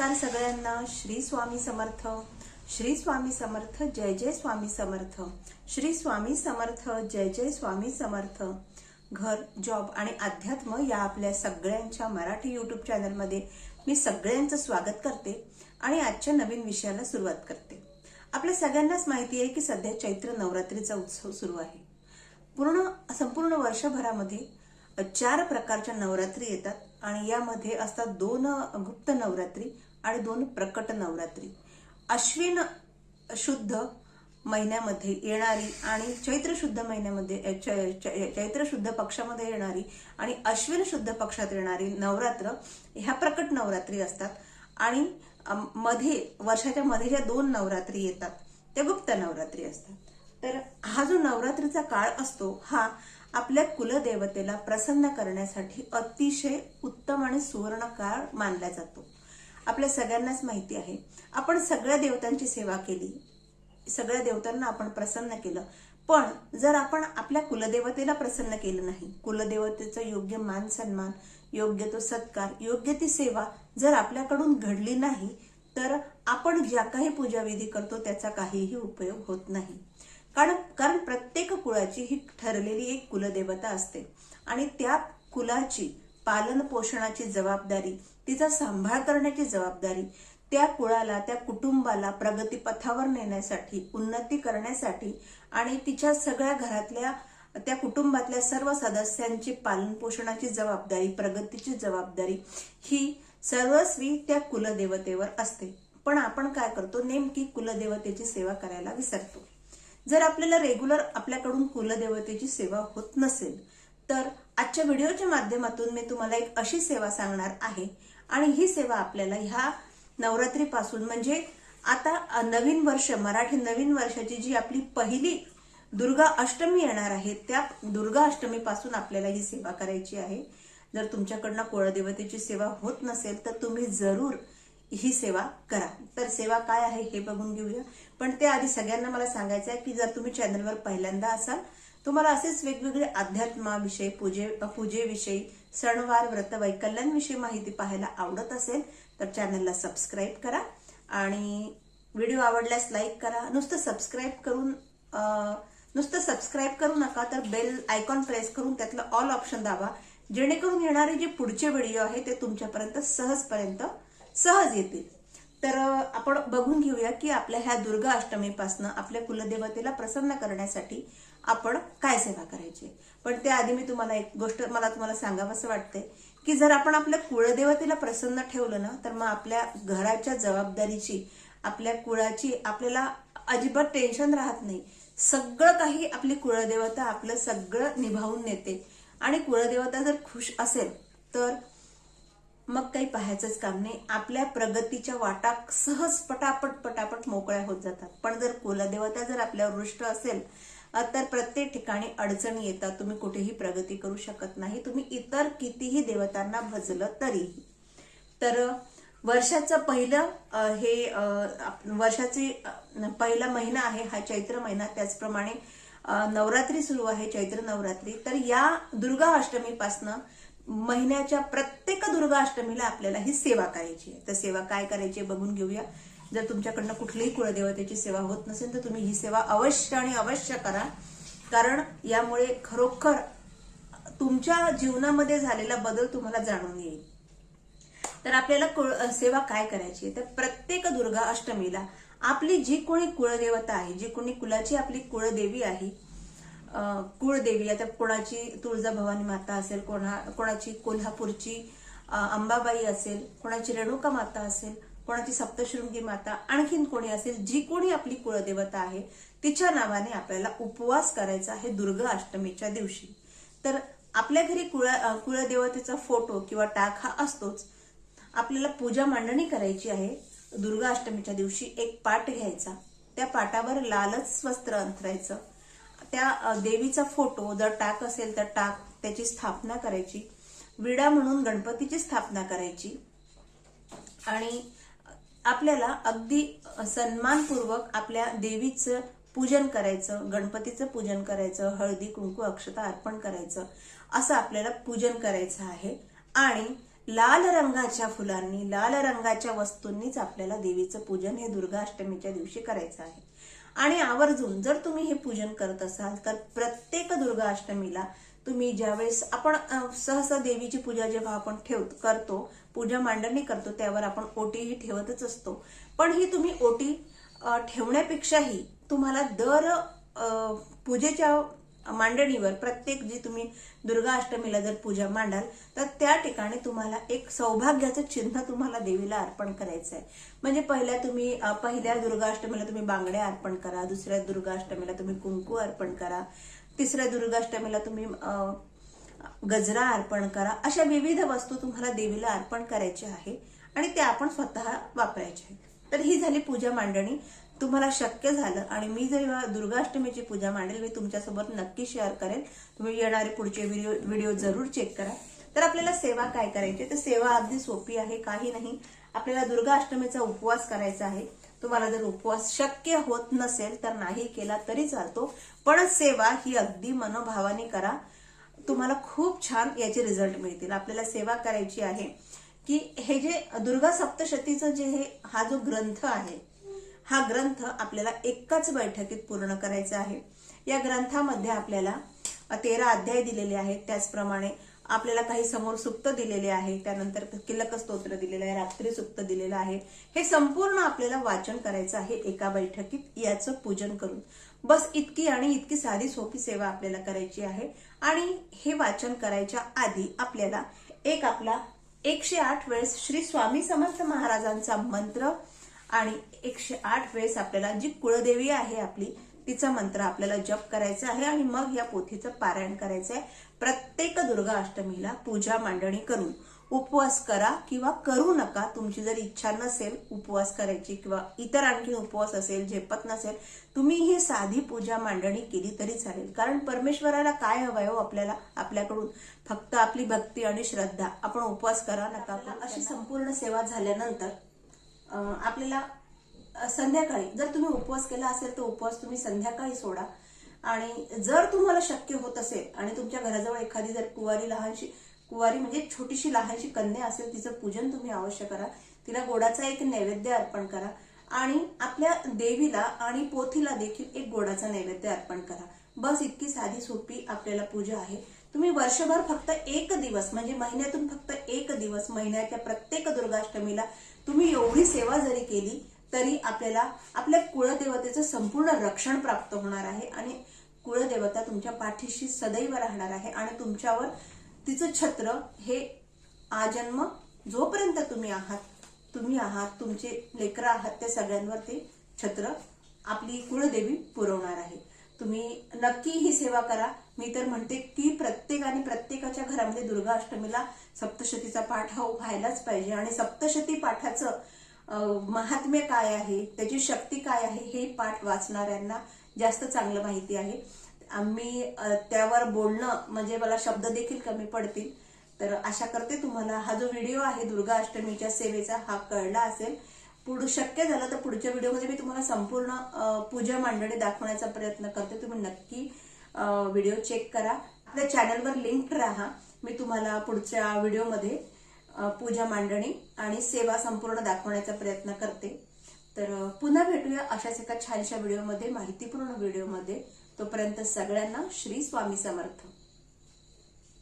नमस्कार सगळ्यांना. श्री स्वामी समर्थ. श्री स्वामी समर्थ जय जय स्वामी समर्थ. श्री स्वामी समर्थ जय जय स्वामी समर्थ. घर जॉब आणि अध्यात्म या आपल्या सगळ्यांच्या मराठी युट्यूब चॅनलमध्ये मी सगळ्यांचं स्वागत करते आणि आजच्या नवीन विषयाला सुरुवात करते. आपल्या सगळ्यांनाच माहिती आहे की सध्या चैत्र नवरात्रीचा उत्सव सुरू आहे. पूर्ण संपूर्ण वर्षभरामध्ये चार प्रकारच्या नवरात्री येतात आणि यामध्ये असतात दोन गुप्त नवरात्री आणि दोन प्रकट नवरात्री. अश्विन शुद्ध महिन्यामध्ये येणारी आणि चैत्र शुद्ध महिन्यामध्ये चैत्र शुद्ध पक्षामध्ये येणारी आणि अश्विन शुद्ध पक्षात येणारी नवरात्र ह्या प्रकट नवरात्री असतात. आणि मध्ये वर्षाच्या मध्ये ज्या दोन नवरात्री येतात त्या गुप्त नवरात्री असतात. तर हा जो नवरात्रीचा काळ असतो हा आपल्या कुलदेवतेला प्रसन्न करण्यासाठी अतिशय उत्तम आणि सुवर्ण काळ मानला जातो. आपल्या सगळ्यांनाच माहिती आहे. आपण सगळ्या देवतांची सेवा केली. सगळ्या देवतांना आपण प्रसन्न केलं. पण जर आपण आपल्या कुलदेवतेला प्रसन्न केलं नाही कुलदेवतेचं योग्य मान सन्मान योग्य तो सत्कार योग्य ती सेवा जर आपल्याकडून घडली नाही तर आपण ज्या काही पूजाविधी करतो त्याचा काहीही उपयोग होत नाही. कारण कारण प्रत्येक कुळाची ही ठरलेली एक कुलदेवता असते. आणि त्या कुलाची पालन पोषणाची जबाबदारी तिचा सांभाळ करण्याची जबाबदारी त्या कुळाला त्या कुटुंबाला प्रगतीपथावर नेण्यासाठी उन्नती करण्यासाठी आणि तिच्या सगळ्या घरातल्या त्या कुटुंबातल्या सर्व सदस्यांची पालन पोषणाची जबाबदारी प्रगतीची जबाबदारी ही सर्वस्वी त्या कुलदेवतेवर असते. पण आपण काय करतो? नेमकी कुलदेवतेची सेवा करायला विसरतो. जर आपल्याला रेग्युलर आपल्याकडून कुलदेवतेची सेवा होत नसेल तर आजच्या व्हिडिओच्या माध्यमातून मी तुम्हाला एक अशी सेवा सांगणार आहे आणि ही सेवा आपल्याला ह्या नवरात्रीपासून म्हणजे आता नवीन वर्ष मराठी नवीन वर्षाची जी आपली पहिली दुर्गा अष्टमी येणार आहे त्या दुर्गा अष्टमीपासून आपल्याला ही सेवा करायची आहे. जर तुमच्याकडनं कुळदेवतेची सेवा होत नसेल तर तुम्ही जरूर ही सेवा करा. तर सेवा काय आहे हे बघून घेऊया. पण त्याआधी सगळ्यांना मला सांगायचं आहे की जर तुम्ही चॅनलवर पहिल्यांदा असाल तुम्हाला असेच वेगवेगळे अध्यात्माविषयी पूजे पूजेविषयी सणवार व्रत वैकल्यांविषयी माहिती पाहायला आवडत असेल तर चॅनलला सबस्क्राईब करा आणि व्हिडिओ आवडल्यास लाईक करा. नुसतं सबस्क्राईब करून नुसतं सबस्क्राईब करू नका तर बेल आयकॉन प्रेस करून त्यातलं ऑल ऑप्शन दाबा. जेणेकरून येणारे जे पुढचे व्हिडिओ आहे ते तुमच्यापर्यंत सहजपर्यंत सहज येतील. तर आपण बघून घेऊया की आपल्या ह्या दुर्गा अष्टमीपासनं आपल्या कुलदेवतेला प्रसन्न करण्यासाठी आपण काय सेवा करायची पण त्याआधी मी तुम्हाला एक गोष्ट मला तुम्हाला सांगावंसं वाटते की जर आपण आपल्या कुळदेवतेला प्रसन्न ठेवलं ना तर मग आपल्या घराच्या जबाबदारीची आपल्या कुळाची आपल्याला अजिबात टेन्शन राहत नाही. सगळं काही आपली कुळदेवता आपलं सगळं निभावून नेते. आणि कुळदेवता जर खुश असेल तर मग काही पाहायचंच काम नाही. आपल्या प्रगतीच्या वाटा सहज पटापट पटापट मोकळ्या होत जातात. पण जर कुलदेवता जर आपल्यावर रुष्ट असेल तर प्रत्येक ठिकाणी अडचणी येतात. तुम्ही कुठेही प्रगती करू शकत नाही. तुम्ही इतर कितीही देवतांना भजलं तरीही. तर वर्षाचं पहिलं हे अ, वर्षाचे पहिला महिना आहे हा चैत्र महिना. त्याचप्रमाणे नवरात्री सुरू आहे चैत्र नवरात्री. तर या दुर्गा अष्टमीपासनं महिन्याच्या प्रत्येक दुर्गा अष्टमीला आपल्याला ही सेवा करायची आहे. तर सेवा काय करायची आहे बघून घेऊया. जर तुमच्याकडनं कुठलीही कुळदेवतेची सेवा होत नसेल तर तुम्ही ही सेवा अवश्य आणि अवश्य करा कारण यामुळे खरोखर तुमच्या जीवनामध्ये झालेला बदल तुम्हाला जाणून येईल तर आपल्याला कुळ सेवा काय करायची आहे? तर प्रत्येक दुर्गा अष्टमीला आपली जी कोणी कुळदेवता आहे जी कोणी कुलाची आपली कुळदेवी आहे कुळदेवी आता कोणाची तुळजाभवानी माता असेल कोणा कोणाची कोल्हापूरची अंबाबाई असेल कोणाची रेणुका माता असेल कोणाची सप्तशृंगी माता आणखीन कोणी असेल जी कोणी आपली कुळदेवता आहे तिच्या नावाने आपल्याला उपवास करायचा आहे दुर्गा अष्टमीच्या दिवशी. तर आपल्या घरी कुळ कुळदेवतेचा फोटो किंवा टाक हा असतोच. आपल्याला पूजा मांडणी करायची आहे दुर्गा अष्टमीच्या दिवशी एक पाट घ्यायचा. त्या पाटावर लालच वस्त्र अंथरायचं. त्या देवीचा फोटो जर टाक असेल तर टाक त्याची स्थापना करायची. विडा म्हणून गणपतीची स्थापना करायची. आणि आपल्याला अगदी सन्मानपूर्वक आपल्या देवीचं पूजन करायचं गणपतीचं पूजन करायचं हळदी कुंकू अक्षता अर्पण करायचं असं आपल्याला पूजन करायचं आहे. आणि लाल रंगाच्या फुलांनी लाल रंगाच्या वस्तूंनीच आपल्याला देवीचं पूजन हे दुर्गा अष्टमीच्या दिवशी करायचं आहे. आणि आवर्जून जर तुम्ही हे पूजन करत असाल तर प्रत्येक दुर्गा अष्टमीला तुम्ही ज्यावेळेस आपण सहसा देवीची पूजा जेव्हा आपण ठेव करतो पूजा मांडणी करतो त्यावर आपण ओटी ही ठेवतच असतो. पण ही तुम्ही ओटी ठेवण्यापेक्षाही तुम्हाला दर पूजेच्या मांडणीवर प्रत्येक जी तुम्ही दुर्गा अष्टमीला जर पूजा मांडाल तर त्या ठिकाणी तुम्हाला एक सौभाग्याचं चिन्ह तुम्हाला देवीला अर्पण करायचं आहे. म्हणजे पहिल्या तुम्ही पहिल्या दुर्गाष्टमीला तुम्ही बांगड्या अर्पण करा दुसऱ्या दुर्गाष्टमीला तुम्ही कुंकू अर्पण करा तिसऱ्या दुर्गाष्टमीला तुम्ही गजरा अर्पण करा. अशा विविध वस्तू तुम्हाला देवीला अर्पण करायची आहे आणि त्या आपण स्वतः वापरायच्या आहेत. तर ही झाली पूजा मांडणी. तुम्हाला शक्य झालं आणि मी जेव्हा दुर्गाष्टमीची पूजा मांडेल मी तुमच्यासोबत नक्की शेअर करेल तुम्ही येणारे पुढचे व्हिडिओ व्हिडिओ जरूर चेक करा. तर आपल्याला सेवा काय करायची? तर सेवा अगदी सोपी आहे काही नाही. आपल्याला दुर्गाष्टमीचा उपवास करायचा आहे. तुम्हाला जर उपवास शक्य होत नसेल तर नाही केला तरी चालतो. पण सेवा ही अगदी मनोभावाने करा. तुम्हाला खूप छान याचे रिझल्ट मिळतील. आपल्याला सेवा करायची आहे की हे जे दुर्गा सप्तशतीचं जे हे हा जो ग्रंथ आहे हा ग्रंथ आपल्याला एकाच बैठकीत पूर्ण करायचा आहे. या ग्रंथामध्ये आपल्याला तेरा अध्याय दिलेले आहेत. त्याचप्रमाणे आपल्याला काही समोर सुक्त दिलेले आहे त्यानंतर किलक स्तोत्र दिलेलं आहे रात्री सुक्त दिलेलं आहे. हे संपूर्ण आपल्याला वाचन करायचं आहे एका बैठकीत याचं पूजन करून. बस इतकी आणि इतकी साधी सोपी सेवा आपल्याला करायची आहे. आणि हे वाचन करायच्या आधी आपल्याला एक आपला एकशे आठ वेळेस श्री स्वामी समर्थ महाराजांचा मंत्र आणि एकशे आठ वेळेस आपल्याला जी कुळदेवी आहे आपली तिचा मंत्र आपल्याला जप करायचा आहे आणि मग या पोथीचं पारायण करायचं आहे प्रत्येक दुर्गा अष्टमीला पूजा मांडणी करून उपवास करा किंवा करू नका. तुमची जर इच्छा नसेल उपवास करायची किंवा इतर आणखी उपवास असेल झेपत नसेल तुम्ही ही साधी पूजा मांडणी केली तरी चालेल. कारण परमेश्वराला काय हवंय हो आपल्याला? आपल्याकडून फक्त आपली भक्ती आणि श्रद्धा. आपण उपवास करा नका. अशी संपूर्ण सेवा झाल्यानंतर आपल्याला संध्याकाळी जर तुम्ही उपवास केला असेल तर उपवास तुम्ही संध्याकाळी सोडा. आणि जर तुम्हाला शक्य होत असेल आणि तुमच्या घराजवळ एखादी जर कुवारी लहानशी कुवारी म्हणजे छोटीशी लहानशी कन्या असेल तिचं पूजन तुम्ही अवश्य करा. तिला गोडाचा एक नैवेद्य अर्पण करा. आणि आपल्या देवीला आणि पोथीला देखील एक गोडाचा नैवेद्य अर्पण करा. बस इतकी साधी सोपी आपल्याला पूजा आहे. तुम्ही वर्षभर फक्त एक दिवस म्हणजे महिन्यातून फक्त एक दिवस महिन्याच्या प्रत्येक दुर्गाष्टमीला तुम्ही एवढी सेवा जरी केली तरी आपल्याला आपल्या कुळदेवतेचं संपूर्ण रक्षण प्राप्त होणार आहे आणि कुळदेवता तुमच्या पाठीशी सदैव राहणार आहे आणि तुमच्यावर तिचं छत्र हे आजन्म जोपर्यंत तुम्ही आहात तुम्ही आहात तुमचे लेकरं आहात त्या सगळ्यांवर ते छत्र आपली कुळदेवी पुरवणार आहे. तुम्ही नक्की ही सेवा करा. मी तर म्हणते की प्रत्येकाने प्रत्येकाच्या घरामध्ये दुर्गा अष्टमीला सप्तशतीचा पाठ हा व्हायलाच पाहिजे आणि सप्तशती पाठाचं महात्म्य काय आहे? त्याची शक्ती काय आहे? हे पाठ वाचणाऱ्यांना जास्त चांगलं माहिती आहे. आम्ही त्यावर बोलणं म्हणजे मला शब्द देखील कमी पडतील. तर आशा करते तुम्हाला हा जो व्हिडिओ आहे दुर्गा अष्टमीच्या सेवेचा हा कळला असेल. पुढ शक्य झालं तर पुढच्या व्हिडिओमध्ये मी तुम्हाला संपूर्ण पूजा मांडणी दाखवण्याचा प्रयत्न करते. तुम्ही नक्की व्हिडिओ चेक करा. आपल्या चॅनलवर लिंक राहा. मी तुम्हाला पुढच्या व्हिडिओमध्ये पूजा मांडणी आणि सेवा संपूर्ण दाखवण्याचा प्रयत्न करते. तर पुन्हा भेटूया अशाच एका छानशा व्हिडिओमध्ये माहितीपूर्ण व्हिडिओमध्ये. तोपर्यंत सगळ्यांना श्री स्वामी समर्थ.